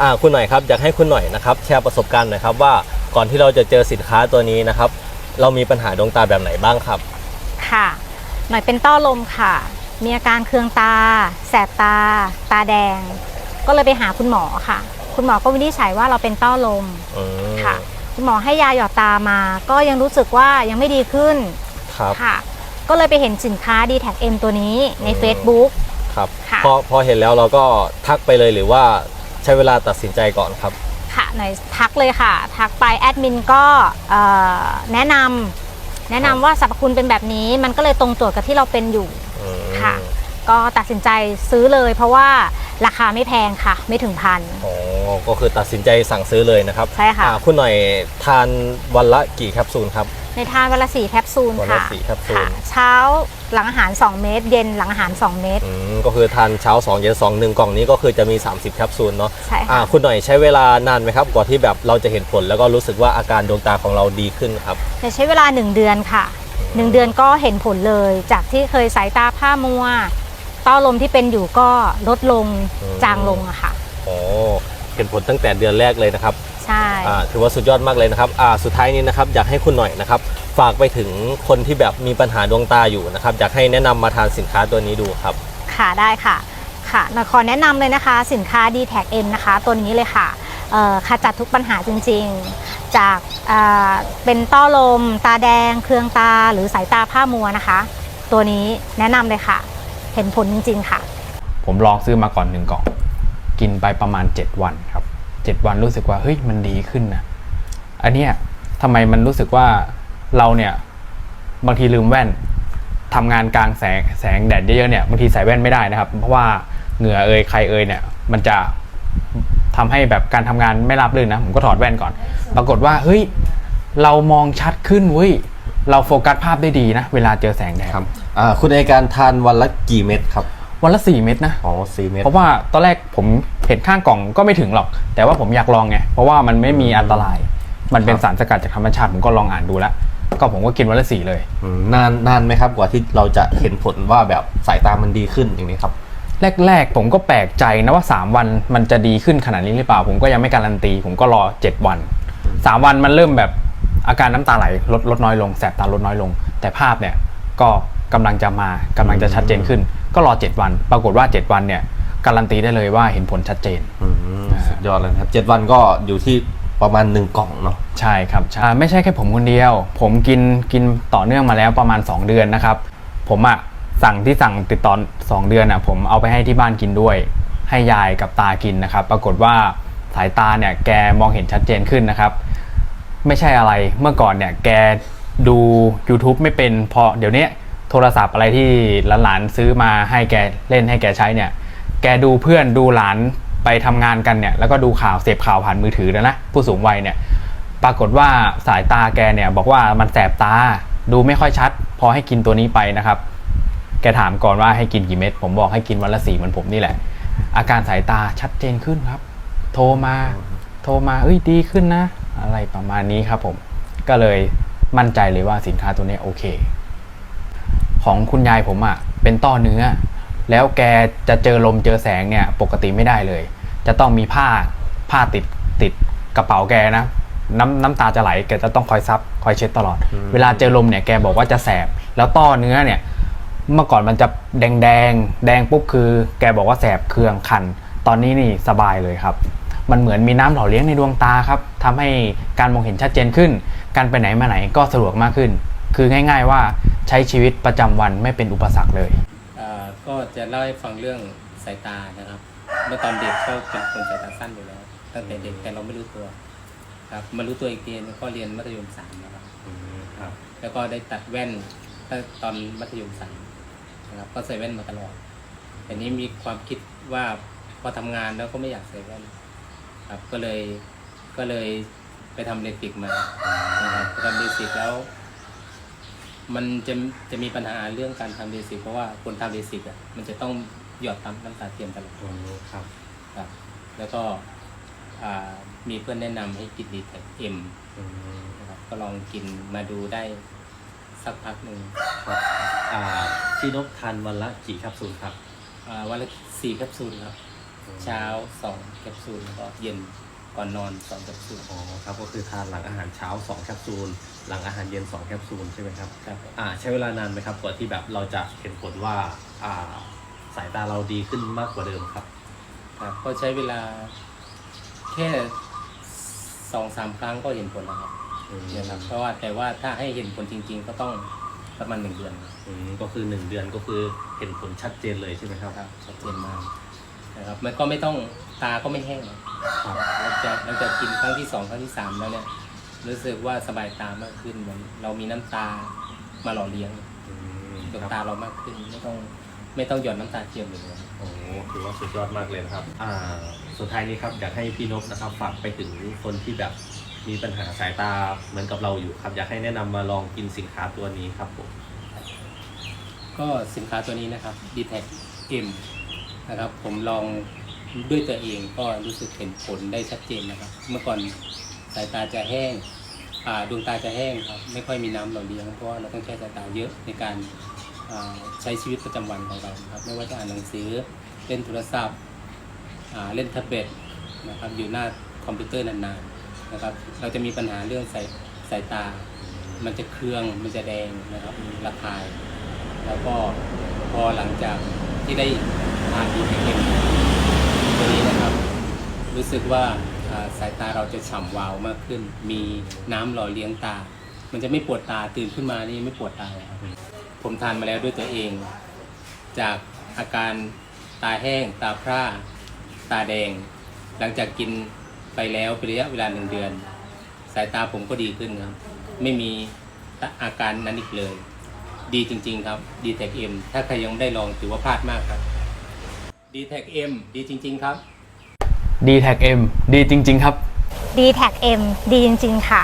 อ่าคุณหน่อยครับอยากให้คุณหน่อยนะครับแชร์ประสบการณ์หน่อยครับว่าก่อนที่เราจะเจอสินค้าตัวนี้นะครับ เรามีปัญหาดวงตาแบบไหนบ้างครับ ค่ะ หน่อยเป็นต้อลมค่ะ มีอาการเคืองตา แสบตา ตาแดง ก็เลยไปหาคุณหมอค่ะ คุณหมอก็วินิจฉัยว่าเราเป็นต้อลมอืมค่ะ คุณหมอให้ยาหยอดตามา ก็ยังรู้สึกว่ายังไม่ดีขึ้นครับ ค่ะ ก็เลยไปเห็นสินค้า d t แท M ตัวนี้ใน อืม Facebook ครับค่ะ พอพอเห็นแล้วเราก็ทักไปเลยหรือว่า ใช้เวลาตัดสินใจก่อนครับ ค่ะหน่อยทักเลยค่ะ ทักไปแอดมินก็เอ่อแนะนำแนะนำว่าสรรพคุณเป็นแบบนี้ มันก็เลยตรงโจทย์กับที่เราเป็นอยู่ อืมค่ะ ก็ตัดสินใจซื้อเลย เพราะว่าราคาไม่แพงค่ะ ไม่ถึงพัน อ๋อก็คือตัดสินใจสั่งซื้อเลยนะครับใช่ค่ะ อ่าคุณหน่อยทานวันละกี่แคปซูลครับ ในทานวันละสี่แคปซูลวันละค่ะสี่แคปซูล ค่ะ เช้าหลังอาหาร 2 เม็ดเย็นหลังอาหาร 2 เม็ด อืมก็คือทานเช้า2เย็น2 1กล่องนี้ก็คือจะมี 30แคปซูลเนาะใช่อ่าค่ะคุณหน่อยใช้เวลานานไหมครับกว่าที่แบบเราจะเห็นผลแล้วก็รู้สึกว่าอาการดวงตาของเราดีขึ้นครับจะใช้เวลา 1 เดือนค่ะ 1 เดือนก็เห็นผลเลย จากที่เคยสายตาผ้ามัว ต้อลมที่เป็นอยู่ก็ลดลงอืมจางลงอะค่ะอ๋อเห็นผลตั้งแต่เดือนแรกเลยนะครับใช่ อ่าถือว่าสุดยอดมากเลยนะครับอ่าสุดท้ายนี้นะครับอยากให้คุณหน่อยนะครับ ฝากไปถึงคนที่แบบมีปัญหาดวงตาอยู่นะครับ อยากให้แนะนำมาทานสินค้าตัวนี้ดูครับ ค่ะได้ค่ะค่ะหน่อยขอแนะนำเลยนะคะ สินค้า d t แท M นะคะ ตัวนี้เลยค่ะเอ่อขจัดทุกปัญหาจริงๆ จากอ่าเป็นต้อลม ตาแดง เครืองตาหรือสายตาผ้ามัวนะคะ ตัวนี้แนะนำเลยค่ะ เห็นผลจริงๆค่ะ ผมลองซื้อมาก่อนหนึ่งกล่อง กินไปประมาณ 7 วันครับ 7 วันรู้สึกว่าเฮ้ยมันดีขึ้นนะอันเนี้ยทำไมมันรู้สึกว่าเราเนี่ยบางทีลืมแว่นทำงานกลางแสงแสงแดดเยอะๆเนี่ยบางทีใส่แว่นไม่ได้นะครับ เพราะว่าเหงื่อเอยใครเอยเนี่ย มันจะทำให้แบบการทำงานไม่ราบรื่นนะผมก็ถอดแว่นก่อน ปรากฏว่าเฮ้ยเรามองชัดขึ้นเว้ยเราโฟกัสภาพได้ดีนะ เวลาเจอแสงแดดครับคุณเอการทานวันละกี่เม็ดครับ วันละ 4 เม็ดนะ อ๋อสี่เม็ดเพราะว่าตอนแรกผมเห็นข้างกล่องก็ไม่ถึงหรอก แต่ว่าผมอยากลองไง เพราะว่ามันไม่มีอันตราย มันเป็นครับสารสกัดจากธรรมชาติผมก็ลองอ่านดูแล้ว ก็ผมก็กินวันละสี่เลย อืมนานนานไหมครับกว่าที่เราจะเห็นผลว่าแบบสายตามันดีขึ้นอย่างนี้ครับ แรก ๆ ผมก็แปลกใจนะว่า 3 วันมันจะดีขึ้นขนาดนี้หรือเปล่า ผมก็ยังไม่การันตี ผมก็รอ 7 วัน 3 วันมันเริ่มแบบอาการน้ำตาไหลลดลดน้อยลง แสบตาลดน้อยลง แต่ภาพเนี่ยก็ กำลังจะมากำลังจะชัดเจนขึ้น ก็รอ 7 วัน ปรากฏว่า 7 วันเนี่ยการันตีได้เลยว่าเห็นผลชัดเจนอืมสุดยอดเลยนะครับเจ็ดวันก็อยู่ที่ประมาณหนึ่งกล่องเนาะใช่ครับใช่ไม่ใช่แค่ผมคนเดียว ผมกินกินต่อเนื่องมาแล้วประมาณ 2 เดือนนะครับ ผมอะสั่งที่สั่งติดต่อ2เดือนอะผมเอาไปให้ที่บ้านกินด้วย ให้ยายกับตากินนะครับ ปรากฏว่าสายตาเนี่ยแกมองเห็นชัดเจนขึ้นนะครับ ไม่ใช่อะไรเมื่อก่อนเนี่ยแกดู YouTube ไม่เป็นพอเดี๋ยวนี้ โทรศัพท์อะไรที่หลานๆซื้อมาให้แกเล่นให้แกใช้เนี่ย แกดูเพื่อนดูหลานไปทำงานกันเนี่ย แล้วก็ดูข่าวเสพข่าวผ่านมือถือแล้วนะผู้สูงวัยเนี่ย ปรากฏว่าสายตาแกเนี่ยบอกว่ามันแสบตาดูไม่ค่อยชัด พอให้กินตัวนี้ไปนะครับ แกถามก่อนว่าให้กินกี่เม็ดผมบอกให้กินวันละสี่เหมือนผมนี่แหละ อาการสายตาชัดเจนขึ้นครับ โทรมา โทรมาเอ้ยดีขึ้นนะ อะไรประมาณนี้ครับผมก็เลยมั่นใจเลยว่าสินค้าตัวนี้โอเค ของคุณยายผมอะ่ะเป็นต้อเนื้อ แล้วแกจะเจอลมเจอแสงเนี่ย ปกติไม่ได้เลย จะต้องมีผ้าผ้าติดติดกระเป๋าแกนะน้ำน้ำตาจะไหลแกจะต้องคอยซับคอยเช็ดตลอดอืมเวลาเจอลมเนี่ยแกบอกว่าจะแสบ แล้วต้อเนื้อเนี่ย เมื่อก่อนมันจะแดงแดงๆแดงปุ๊บคือ แกบอกว่าแสบเคืองคัน ตอนนี้นี่สบายเลยครับ มันเหมือนมีน้ำหล่อเลี้ยงในดวงตาครับทำให้การมองเห็นชัดเจนขึ้น การไปไหนมาไหนก็สะดวกมากขึ้น คือง่าย ๆว่า ใช้ชีวิตประจำวันไม่เป็นอุปสรรคเลยเอ่อก็จะเล่าให้ฟังเรื่องสายตานะครับ เมื่อตอนเด็กก็เป็นคนสายตาสั้นอยู่แล้ว ตั้งแต่เด็กแต่เราไม่รู้ตัวครับมารู้ตัวอีกทีนึงก็เรียนมัธยมสามนะครับ ครับ แล้วก็ได้ตัดแว่นตั้งตอนมัธยมสามนะครับก็ใส่แว่นมาตลอดแต่นี้มีความคิดว่าพอทำงานแล้วก็ไม่อยากใส่แว่นครับก็เลยก็เลยไปทำเลสิกมานะครับไปทำเลสิกแล้ว มันจะจะมีปัญหาเรื่องการทำเลสิกเพราะว่าคนทำเลสิกอะมันจะต้องหยอดทำน้ำตาเทียมตลอดครับครับแล้วก็อ่ามีเพื่อนแนะนำให้กินดีแท็กเอ็มนะครับก็ลองกินมาดูได้สักพักหนึ่งครับอ่าพี่นกทานวันละกี่แคปซูลครับอ่าวันละสี่แคปซูลครับ เช้าสองแคปซูลแล้วก็เย็น ก่อนนอนสองแคปซูลอ๋อครับก็คือทานหลังอาหารเช้า2แคปซูลหลังอาหารเย็น2แคปซูลใช่ไหมครับครับผมอ่าใช้เวลานานไหมครับกว่าที่แบบเราจะเห็นผลว่าอ่าสายตาเราดีขึ้นมากกว่าเดิมครับครับก็ใช้เวลาแค่สองสามครั้งก็เห็นผลแล้วครับนะครับเพราะว่าแต่ว่าถ้าให้เห็นผลจริง ๆ ก็ต้องประมาณหนึ่งเดือนอืมก็คือ1เดือนก็คือเห็นผลชัดเจนเลยใช่ไหมครับ ครับชัดเจนมากนะครับมันก็ไม่ต้อง ตาก็ไม่แห้งนะครับหลังจากหลังจากกินครั้งที่สองครั้งที่สามแล้วเนี่ยรู้สึกว่าสบายตามากขึ้นเหมือนเรามีน้ำตามาหล่อเลี้ยงอืมดวงครับตาเรามากขึ้นไม่ต้องไม่ต้องหย่อนน้ำตาเทียมเลยโอ้โหถือว่าสุดยอดมากเลยนะครับ อ่า สุดท้ายนี้ครับอยากให้พี่นพนะครับฝากไปถึงคนที่แบบมีปัญหาสายตาเหมือนกับเราอยู่ครับ อยากให้แนะนำมาลองกินสินค้าตัวนี้ครับผมก็สินค้าตัวนี้นะครับ d t แท M นะครับ ผมลอง ด้วยตัวเองก็รู้สึกเห็นผลได้ชัดเจนนะครับ เมื่อก่อนสายตาจะแห้งอ่าดวงตาจะแห้งครับ ไม่ค่อยมีน้ำหล่อเลี้ยงเพราะว่าเราต้องใช้สายตาเยอะในการใช้ชีวิตประจำวันของเราครับ ไม่ว่าจะอ่านหนังสือเล่นโทรศัพท์เล่นแท็บเล็ตนะครับอยู่หน้าคอมพิวเตอร์นานๆนะครับ เราจะมีปัญหาเรื่องสายสายตา มันจะเคืองมันจะแดงนะครับระคาย แล้วก็พอหลังจากที่ได้ทานดีเอ็ม ตัวนี้นะครับ รู้สึกว่าสายตาเราจะฉ่ำวาวมากขึ้น มีน้ำหล่อเลี้ยงตา มันจะไม่ปวดตาตื่นขึ้นมานี่ไม่ปวดตาเลยครับผมทานมาแล้วด้วยตัวเอง จากอาการตาแห้ง ตาพร่า ตาแดง หลังจากกินไปแล้วเป็นระยะเวลาหนึ่งเดือน สายตาผมก็ดีขึ้นครับ ไม่มีอาการนั้นอีกเลย ดีจริง ๆ ครับ d t แท M ถ้าใครยังไม่ได้ลองถือว่าพลาดมากครับ d t แท M ดีจริง ๆ ครับ d t แท M ดีจริงๆครับ d t แท M ดีจริง ๆ ค่ะ